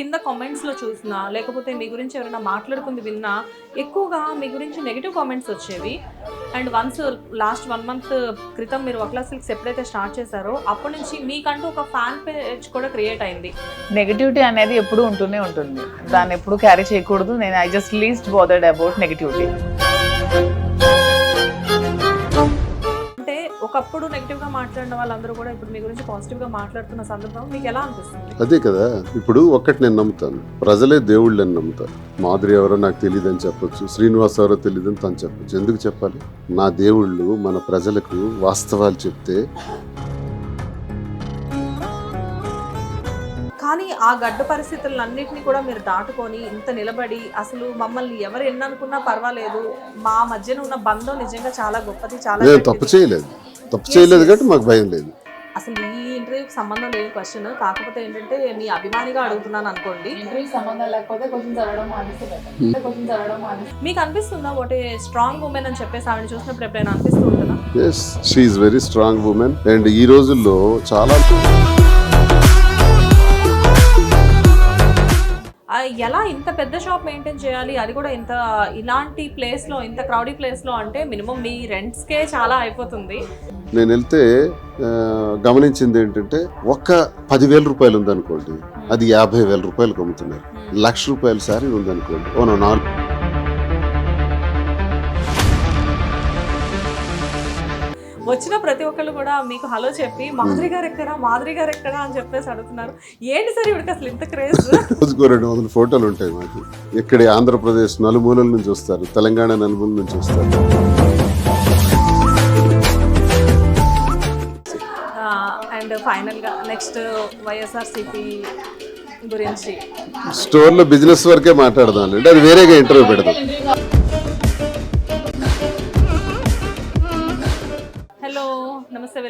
కింద కామెంట్స్లో చూసినా లేకపోతే మీ గురించి ఎవరైనా మాట్లాడుకుంది విన్నా ఎక్కువగా మీ గురించి నెగిటివ్ కామెంట్స్ వచ్చేవి. And once last one month క్రితం మీరు ఒకలా సిల్క్స్ ఎప్పుడైతే స్టార్ట్ చేశారో అప్పటి నుంచి మీకంటూ ఒక ఫ్యాన్ పేజ్ కూడా క్రియేట్ అయింది. నెగిటివిటీ అనేది ఎప్పుడు ఉంటూనే ఉంటుంది. దాన్ని ఎప్పుడు క్యారీ చేయకూడదు. నేను I just least bothered about negativity ఒకప్పుడు నెగిటివ్గా మాట్లాడిన వాళ్ళందరూ కూడా ఇప్పుడు మీ గురించి పాజిటివ్గా మాట్లాడుతున్న సందర్భం మీకు ఎలా అనిపిస్తుంది? అదే కదా ఇప్పుడు ఒక్కటి నేను నమ్ముతాను. ప్రజలే దేవుళ్ళు అని నమ్ముతారు. మాధురి ఎవరో నాకు తెలియదని చెప్పొచ్చు శ్రీనివాస్ ఎవరో తెలియదని తను చెప్పొచ్చు. ఎందుకు చెప్పాలి? నా దేవుళ్ళు మన ప్రజలకు వాస్తవాలు చెప్తే కానీ ఆ గడ్డ పరిస్థితులన్నింటినీ కూడా మీరు దాటుకొని ఇంత నిలబడి అసలు మమ్మల్ని ఎవరు ఎన్ననుకున్నా పర్వాలేదు. మా మధ్యన ఉన్న బంధం నిజంగా చాలా గొప్పది చాలా. తప్పు చేయలేదు. తప్పు చేయలేదు కాబట్టి మాకు భయం లేదు. అసలు ఈ ఇంటర్వ్యూకి సంబంధం లేని క్వశ్చన్ కాకపోతే ఏంటంటే మీ అభిమానిగా అడుగుతున్నాను అనుకోండి. సంబంధం లేకపోతే కొంచెం చదవడం కొంచెం చదవడం మీకు అనిపిస్తుందా ఒకటి స్ట్రాంగ్ ఉమెన్ అని చెప్పేసి ఆవిడ చూసినప్పుడు ఎప్పుడైనా అనిపిస్తూ ఉంటుందా yes she very strong women and ఈ రోజుల్లో చాలా ఆ, ఎలా ఇంత పెద్ద షాప్ మెయింటైన్ చేయాలి? అది కూడా ఇంత ఇలాంటి ప్లేస్లో ఇంత క్రౌడీ ప్లేస్లో అంటే మినిమం మీ రెంట్స్కే చాలా అయిపోతుంది. నేను వెళ్తే గమనించింది ఏంటంటే ఒక్క పదివేల రూపాయలు ఉందనుకోండి అది యాభై వేల రూపాయలకు అమ్ముతున్నారు. లక్ష రూపాయల శారీ ఉందనుకోండి ఓ నాలుగు వచ్చిన ప్రతి ఒక్కళ్ళు కూడా మీకు హలో చెప్పి మాధురి గారు ఎక్కడా మాధురి గారు ఎక్కడా అని చెప్పేసి అడుగుతున్నారు. ఏంటి సార్ ఇవిడికి అసలు ఇంత క్రేజ్? రోజుకో రెండు వందల ఫోటోలు ఉంటాయి మాకు. ఇక్కడి ఆంధ్రప్రదేశ్ నలుమూలల నుంచి వస్తారు తెలంగాణ నలుమూల నుంచి వస్తారు. ఫైనల్గా నెక్స్ట్ వైఎస్ఆర్సీపీ గురించి. స్టోర్లో బిజినెస్ వరకే మాట్లాడదాం అంటే అది వేరేగా ఇంటర్వ్యూ పెడదాం.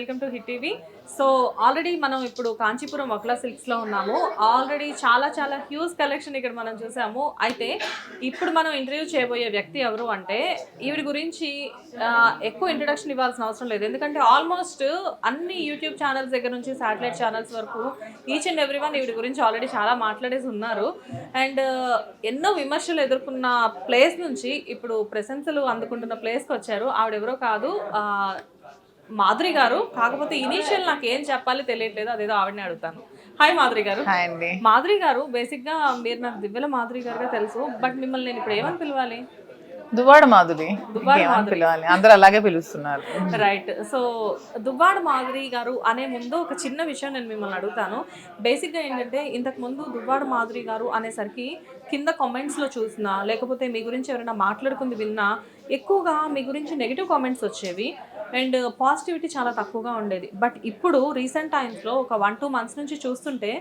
Welcome to Hit TV. So already మనం ఇప్పుడు కాంచీపురం వక్లా సిల్క్స్లో ఉన్నాము. ఆల్రెడీ చాలా చాలా హ్యూజ్ కలెక్షన్ ఇక్కడ మనం చూసాము. అయితే ఇప్పుడు మనం ఇంటర్వ్యూ చేయబోయే వ్యక్తి ఎవరు అంటే ఈవిడ గురించి ఎక్కువ ఇంట్రడక్షన్ ఇవ్వాల్సిన అవసరం లేదు. ఎందుకంటే ఆల్మోస్ట్ అన్ని యూట్యూబ్ ఛానల్స్ దగ్గర నుంచి శాటిలైట్ ఛానల్స్ వరకు ఈచ్ అండ్ ఎవ్రీ వన్ ఈవిడ గురించి ఆల్రెడీ చాలా మాట్లాడేసి ఉన్నారు. అండ్ ఎన్నో విమర్శలు ఎదుర్కొన్న ప్లేస్ నుంచి ఇప్పుడు ప్రశంసలు అందుకుంటున్న ప్లేస్కి వచ్చారు. ఆవిడెవరో కాదు మాధురి గారు. కాకపోతే ఇనీషియల్ నాకు ఏం చెప్పాలి తెలియట్లేదు అదేదో ఆవిడనే అడుగుతాను. హాయ్ మాధురి గారు. హాయ్ అండి. మాధురి గారు బేసిక్గా మీరు నాకు దివ్యల మాధురి గారుగా తెలుసు బట్ మిమ్మల్ని నేను ఇప్పుడు ఏమని పిలవాలి? దువ్వాడ మాధురి. దువ్వాడ ఇంకేమని మాధురి. పిలవాలి? అందరూ అలాగే పిలుస్తున్నారు. రైట్ సో దువ్వాడ మాధురి గారు అనే ముందు ఒక చిన్న విషయం నేను మిమ్మల్ని అడుగుతాను. బేసిక్గా ఏంటంటే ఇంతకు ముందు దువ్వాడ మాధురి గారు అనేసరికి కింద కామెంట్స్లో చూసినా లేకపోతే మీ గురించి ఎవరైనా మాట్లాడుకుంది విన్నా ఎక్కువగా మీ గురించి నెగిటివ్ కామెంట్స్ వచ్చేవి. అండ్ పాజిటివిటీ చాలా తక్కువగా ఉండేది. బట్ ఇప్పుడు రీసెంట్ టైమ్స్లో ఒక వన్ టూ మంత్స్ నుంచి చూస్తుంటే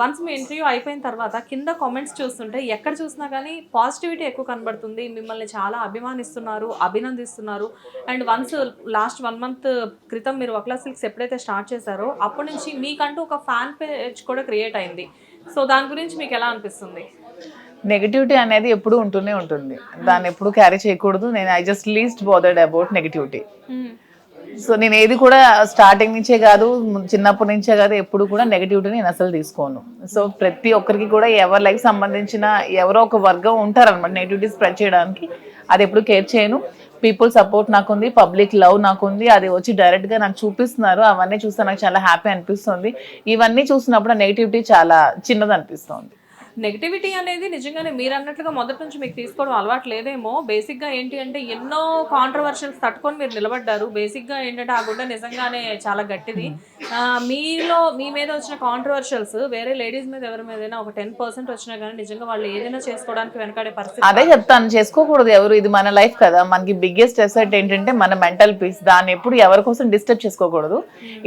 వన్స్ మీ ఇంటర్వ్యూ అయిపోయిన తర్వాత కింద కామెంట్స్ చూస్తుంటే ఎక్కడ చూసినా కానీ పాజిటివిటీ ఎక్కువ కనబడుతుంది. మిమ్మల్ని చాలా అభిమానిస్తున్నారు అభినందిస్తున్నారు. And once last one month క్రితం మీరు ఒకలా సిల్క్స్ ఎప్పుడైతే స్టార్ట్ చేశారో అప్పటి నుంచి మీకంటూ ఒక ఫ్యాన్ పేజ్ కూడా క్రియేట్ అయింది. సో దాని గురించి మీకు ఎలా అనిపిస్తుంది? నెగిటివిటీ అనేది ఎప్పుడు ఉంటూనే ఉంటుంది. దాన్ని ఎప్పుడు క్యారీ చేయకూడదు. నేను I just least bothered about negativity so నేను ఏది కూడా స్టార్టింగ్ నుంచే కాదు చిన్నప్పటి నుంచే కాదు ఎప్పుడు కూడా నెగిటివిటీ నేను అసలు తీసుకోను. సో ప్రతి ఒక్కరికి కూడా ఎవరి లైఫ్ సంబంధించిన ఎవరో ఒక వర్గం ఉంటారనమాట నెగిటివిటీ స్ప్రెడ్ చేయడానికి. అది ఎప్పుడు కేర్ చేయను. పీపుల్ సపోర్ట్ నాకుంది పబ్లిక్ లవ్ నాకుంది. అది వచ్చి డైరెక్ట్గా నాకు చూపిస్తున్నారు. అవన్నీ చూస్తే నాకు చాలా హ్యాపీ అనిపిస్తుంది. ఇవన్నీ చూసినప్పుడు నెగిటివిటీ చాలా చిన్నది అనిపిస్తుంది నెగిటివిటీ అనేది నిజంగానే మీరు అన్నట్లుగా మొదటి నుంచి మీకు తీసుకోవడం అలవాటు లేదేమో. బేసిక్గా ఏంటి అంటే ఎన్నో కాంట్రవర్షియల్స్ తట్టుకొని మీరు నిలబడ్డారు. బేసిక్గా ఏంటంటే ఆ గుడ్డ నిజంగానే చాలా గట్టిది. మీలో మీ మీద వచ్చిన కాంట్రవర్షియల్స్ వేరే లేడీస్ మీద ఎవరి మీదైనా ఒక టెన్ పర్సెంట్ వచ్చినా కానీ నిజంగా వాళ్ళు ఏదైనా చేసుకోవడానికి వెనకాడే పరిస్థితి అదే చెప్తాను. చేసుకోకూడదు ఎవరు. ఇది మన లైఫ్ కదా. మనకి బిగ్గెస్ట్ ఎసెట్ ఏంటంటే మన మెంటల్ పీస్ దాన్ని ఎప్పుడు ఎవరి కోసం డిస్టర్బ్ చేసుకోకూడదు.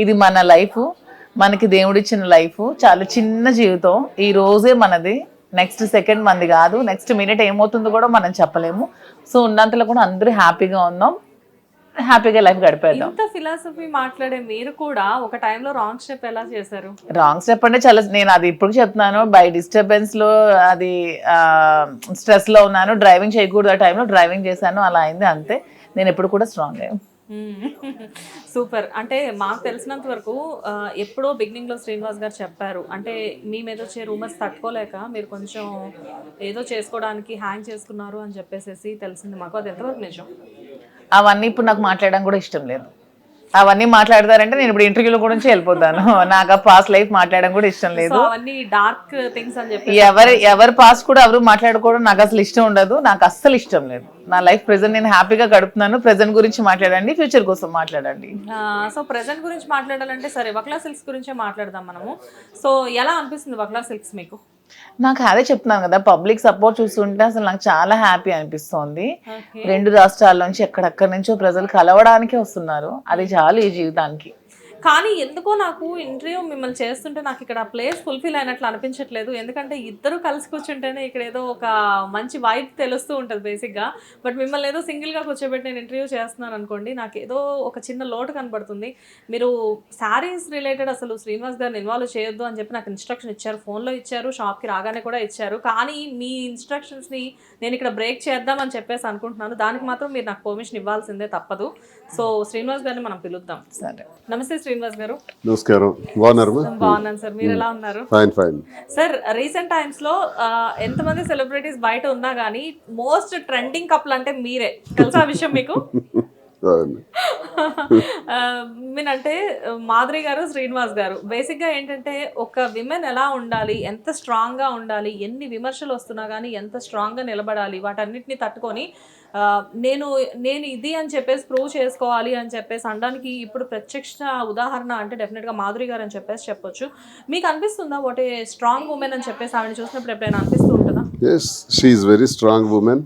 ఇది మన లైఫ్ మనకి దేవుడిచ్చిన లైఫ్ చాలా చిన్న జీవితం. ఈ రోజే మనది. నెక్స్ట్ సెకండ్ మనది కాదు. నెక్స్ట్ మినిట్ ఏమవుతుందో కూడా మనం చెప్పలేము. సో ఉన్నంతలో కూడా అందరూ హ్యాపీగా ఉన్నాం. హ్యాపీగా లైఫ్ గడిపేద్దాం. ఇంత ఫిలాసఫీ మాట్లాడే మీరు కూడా ఒక టైంలో రాంగ్ స్టెప్ ఎలా చేశారు? రాంగ్ స్టెప్ అంటే చాలా నేను అది ఇప్పుడు చెప్తున్నాను. బై డిస్టర్బెన్స్లో అది స్ట్రెస్లో ఉన్నాను. డ్రైవింగ్ చేయకూడదు ఆ టైంలో డ్రైవింగ్ చేశాను. అలా అయింది అంతే. నేను ఎప్పుడు కూడా స్ట్రాంగ్ సూపర్. అంటే మాకు తెలిసినంత వరకు ఎప్పుడో బిగినింగ్లో శ్రీనివాస్ గారు చెప్పారు. అంటే మీ మీద వచ్చే రూమర్స్ తట్టుకోలేక మీరు కొంచెం ఏదో చేసుకోవడానికి హ్యాంగ్ చేసుకున్నారు అని చెప్పేసి తెలిసింది మాకు. అది ఎంతవరకు నిజం? అవన్నీ ఇప్పుడు నాకు మాట్లాడడం కూడా ఇష్టం లేదు. అవన్నీ మాట్లాడతారంటే నేను ఇప్పుడు ఇంటర్వ్యూల గురించి వెళ్ళిపోతాను. నాకు ఆ పాస్ట్ లైఫ్ మాట్లాడడం కూడా ఇష్టం లేదు. అవన్నీ డార్క్ థింగ్స్ అని చెప్పి ఎవరి ఎవరి పాస్ట్ కూడా ఎవరు మాట్లాడుకోవడం నాకు అసలు ఇష్టం ఉండదు. నాకు అస్సలు ఇష్టం లేదు. నా లైఫ్ ప్రెసెంట్ నేను హ్యాపీగా గడుపుతున్నాను. ప్రెసెంట్ గురించి మాట్లాడండి. ఫ్యూచర్ కోసం మాట్లాడండి. సో ప్రెసెంట్ గురించి మాట్లాడాలంటే సరే వక్లా సిల్క్స్ గురించే మాట్లాడదాం మనము. సో ఎలా అనిపిస్తుంది వక్లా సిల్క్స్ మీకు? నాకు అదే చెప్తున్నాను కదా పబ్లిక్ సపోర్ట్ చూస్తుంటే అసలు నాకు చాలా హ్యాపీ అనిపిస్తోంది. రెండు రాష్ట్రాల నుంచి ఎక్కడెక్కడి నుంచో ప్రజలు కలవడానికే వస్తున్నారు. అది చాలు ఈ జీవితానికి. కానీ ఎందుకో నాకు ఇంటర్వ్యూ మిమ్మల్ని చేస్తుంటే నాకు ఇక్కడ ప్లేస్ ఫుల్ఫిల్ అయినట్లు అనిపించట్లేదు. ఎందుకంటే ఇద్దరు కలిసి కూర్చుంటేనే ఇక్కడ ఏదో ఒక మంచి వైబ్ తెలుస్తూ ఉంటుంది బేసిక్గా బట్ మిమ్మల్ని ఏదో సింగిల్గా కూర్చోబెట్టి నేను ఇంటర్వ్యూ చేస్తున్నాను అనుకోండి నాకు ఏదో ఒక చిన్న లోటు కనబడుతుంది. మీరు శారీస్ రిలేటెడ్ అసలు శ్రీనివాస్ గారిని ఇన్వాల్వ్ చేయొద్దు అని చెప్పి నాకు ఇన్స్ట్రక్షన్ ఇచ్చారు. ఫోన్లో ఇచ్చారు షాప్కి రాగానే కూడా ఇచ్చారు. కానీ మీ ఇన్స్ట్రక్షన్స్ని నేను ఇక్కడ బ్రేక్ చేద్దామని చెప్పేసి అనుకుంటున్నాను. దానికి మాత్రం మీరు నాకు పర్మిషన్ ఇవ్వాల్సిందే తప్పదు. సో శ్రీనివాస్ గారిని మనం పిలుద్దాం. సరే. నమస్తే శ్రీనివాస్ గారు. నమస్కారం. బాగున్నారమ్మా బాగున్నాను సార్. మీరు ఎలా ఉన్నారు? Fine fine. సార్ రీసెంట్ టైమ్స్లో ఎంతమంది సెలబ్రిటీస్ బయట ఉన్నా కానీ మోస్ట్ ట్రెండింగ్ కపుల్ అంటే మీరే. తెలుసా ఆ విషయం మీకు? మీనంటే మాధురి గారు శ్రీనివాస్ గారు. బేసిక్గా ఏంటంటే ఒక విమెన్ ఎలా ఉండాలి ఎంత స్ట్రాంగ్గా ఉండాలి ఎన్ని విమర్శలు వస్తున్నా కానీ ఎంత స్ట్రాంగ్గా నిలబడాలి వాటన్నిటిని తట్టుకొని నేను నేను ఇది అని చెప్పేసి ప్రూవ్ చేసుకోవాలి అని చెప్పేసి అనడానికి ఇప్పుడు ప్రత్యక్ష ఉదాహరణ అంటే డెఫినెట్గా మాధురి గారు అని చెప్పేసి చెప్పొచ్చు. మీకు అనిపిస్తుందా ఏ స్ట్రాంగ్ ఉమెన్ అని చెప్పేసి ఆవిడ చూసినప్పుడు ఎప్పుడైనా అనిపిస్తూ ఉంటుందా? Yes she very strong women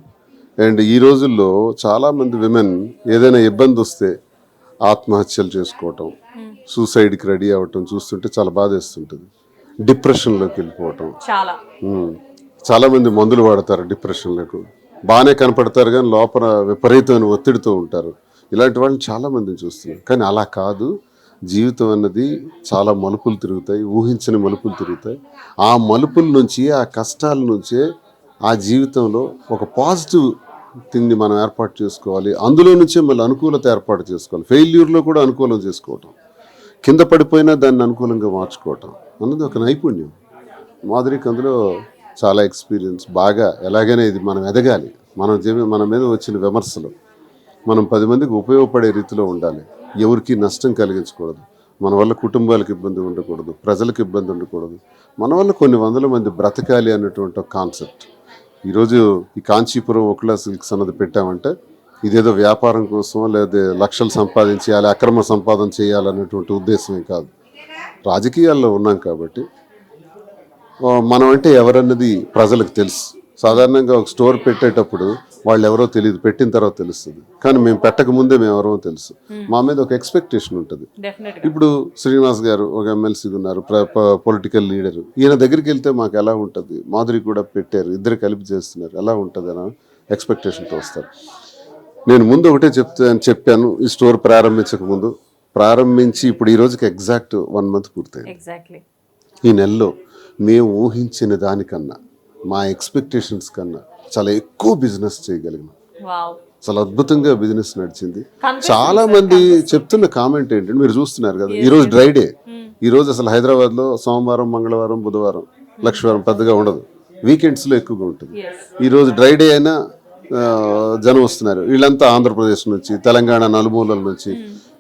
and ఈ రోజుల్లో చాలామంది విమెన్ ఏదైనా ఇబ్బంది వస్తే ఆత్మహత్యలు చేసుకోవటం సూసైడ్కి రెడీ అవ్వటం చూస్తుంటే చాలా బాధేస్తుంటుంది. డిప్రెషన్లోకి వెళ్ళిపోవటం. చాలామంది మందులు వాడతారు డిప్రెషన్లకు బాగానే కనపడతారు కానీ లోపల విపరీతమైన ఒత్తిడితో ఉంటారు. ఇలాంటి వాళ్ళని చాలామందిని చూస్తున్నాం కానీ అలా కాదు. జీవితం అన్నది చాలా మలుపులు తిరుగుతాయి ఊహించని మలుపులు తిరుగుతాయి. ఆ మలుపుల నుంచి ఆ కష్టాల నుంచే ఆ జీవితంలో ఒక పాజిటివ్ తింది మనం ఏర్పాటు చేసుకోవాలి. అందులో నుంచే మళ్ళీ అనుకూలత ఏర్పాటు చేసుకోవాలి. ఫెయిల్యూర్లో కూడా అనుకూలం చేసుకోవటం. కింద పడిపోయినా దాన్ని అనుకూలంగా మార్చుకోవటం అన్నది ఒక నైపుణ్యం. మాధురికి అందులో చాలా ఎక్స్పీరియన్స్ బాగా ఎలాగైనా ఇది మనం ఎదగాలి. మనం జీవి- మన మీద వచ్చిన విమర్శలు. మనం పది మందికి ఉపయోగపడే రీతిలో ఉండాలి. ఎవరికి నష్టం కలిగించకూడదు. మన వల్ల కుటుంబాలకు ఇబ్బంది ఉండకూడదు. ప్రజలకు ఇబ్బంది ఉండకూడదు. మన వల్ల కొన్ని వందల మంది బ్రతకాలి అన్నటువంటి కాన్సెప్ట్ ఈరోజు ఈ కాంచీపురం ఒకలా సిల్క్స్ అన్నది పెట్టామంటే ఇదేదో వ్యాపారం కోసం లేదా లక్షలు సంపాదించేయాలి అక్రమ సంపాదన చేయాలనేటువంటి ఉద్దేశమే కాదు. రాజకీయాల్లో ఉన్నాం కాబట్టి మనం అంటే ఎవరన్నది ప్రజలకు తెలుసు. సాధారణంగా ఒక స్టోర్ పెట్టేటప్పుడు వాళ్ళు ఎవరో తెలియదు పెట్టిన తర్వాత తెలుస్తుంది. కానీ మేము పెట్టక ముందే మేము ఎవరో తెలుసు. మా మీద ఒక ఎక్స్పెక్టేషన్ ఉంటుంది. ఇప్పుడు శ్రీనివాస్ గారు ఒక ఎమ్మెల్సీ ఉన్నారు పొలిటికల్ లీడర్ ఈయన దగ్గరికి వెళ్తే మాకు ఎలా ఉంటుంది? మాధురి కూడా పెట్టారు ఇద్దరు కలిపి చేస్తున్నారు. ఎలా ఉంటుంది అని ఎక్స్పెక్టేషన్తో వస్తారు. నేను ముందు ఒకటే చెప్తాను చెప్పాను ఈ స్టోర్ ప్రారంభించక ముందు. ప్రారంభించి ఇప్పుడు ఈ రోజుకి ఎగ్జాక్ట్ వన్ మంత్ పూర్తయింది. ఈ నెలలో మేము ఊహించిన దానికన్నా మా ఎక్స్పెక్టేషన్స్ కన్నా చాలా ఎక్కువ బిజినెస్ చేయగలిగినాం. చాలా అద్భుతంగా బిజినెస్ నడిచింది. చాలా మంది చెప్తున్న కామెంట్ ఏంటంటే మీరు చూస్తున్నారు కదా ఈ రోజు డ్రై డే ఈ రోజు అసలు హైదరాబాద్లో సోమవారం మంగళవారం బుధవారం లక్షవారం పెద్దగా ఉండదు. వీకెండ్స్లో ఎక్కువగా ఉంటుంది. ఈ రోజు డ్రై డే అయినా జనం వస్తున్నారు. వీళ్ళంతా ఆంధ్రప్రదేశ్ నుంచి తెలంగాణ నలుమూలల నుంచి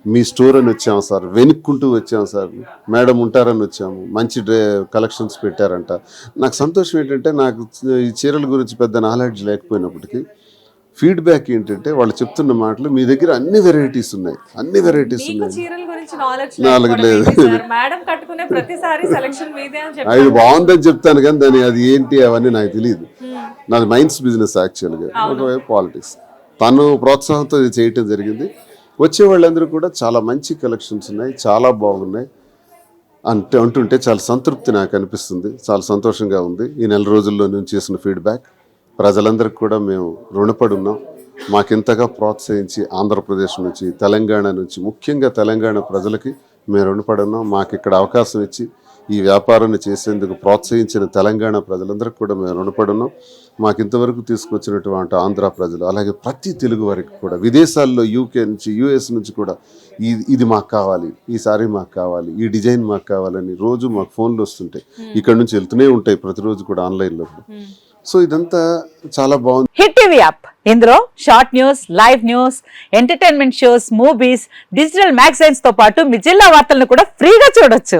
మీ స్టోర్ అని వచ్చాము సార్. వెనుక్కుంటూ వచ్చాము సార్. మేడం ఉంటారని వచ్చాము. మంచి డ్రే కలెక్షన్స్ పెట్టారంట. నాకు సంతోషం ఏంటంటే నాకు ఈ చీరల గురించి పెద్ద నాలెడ్జ్ లేకపోయినప్పటికీ ఫీడ్బ్యాక్ ఏంటంటే వాళ్ళు చెప్తున్న మాటలు మీ దగ్గర అన్ని వెరైటీస్ ఉన్నాయి. అన్ని వెరైటీస్ ఉన్నాయి. నాలుగు లేదు. అది బాగుందని చెప్తాను కానీ దాని అది ఏంటి అవన్నీ నాకు తెలియదు. నాది మైన్స్ బిజినెస్ యాక్చువల్గా ఒకవైపు పాలిటిక్స్ తను ప్రోత్సాహంతో ఇది చేయటం జరిగింది. వచ్చే వాళ్ళందరూ కూడా చాలా మంచి కలెక్షన్స్ ఉన్నాయి చాలా బాగున్నాయి. అంటే అంటుంటే చాలా సంతృప్తి నాకు అనిపిస్తుంది చాలా సంతోషంగా ఉంది. ఈ నెల రోజుల్లో నుంచి చేసిన ఫీడ్బ్యాక్. ప్రజలందరికీ కూడా మేము రుణపడి ఉన్నాం మాకింతగా ప్రోత్సహించి ఆంధ్రప్రదేశ్ నుంచి తెలంగాణ నుంచి ముఖ్యంగా తెలంగాణ ప్రజలకి మేము రుణపడి ఉన్నాం మాకు ఇక్కడ అవకాశం ఇచ్చి ఈ వ్యాపారాన్ని చేసేందుకు ప్రోత్సహించిన తెలంగాణ ప్రజలందరికీ కూడా మేము రుణపడి ఉన్నాం మాకు ఇంతవరకు తీసుకొచ్చినటువంటి ఆంధ్ర ప్రజలు అలాగే ప్రతి తెలుగు వారికి కూడా విదేశాల్లో యూకే నుంచి యూఎస్ నుంచి కూడా ఇది ఇది మాకు కావాలి ఈ సారీ మాకు కావాలి ఈ డిజైన్ మాకు కావాలని రోజు మాకు ఫోన్లు వస్తుంటాయి. ఇక్కడ నుంచి వెళ్తూనే ఉంటాయి ప్రతిరోజు కూడా ఆన్లైన్లో సో ఇదంతా చాలా బాగుంది. Hit TV app. ఇందులో short news live news entertainment shows movies digital మ్యాగజైన్స్తో పాటు మీ జిల్లా వార్తలను కూడా ఫ్రీగా చూడొచ్చు.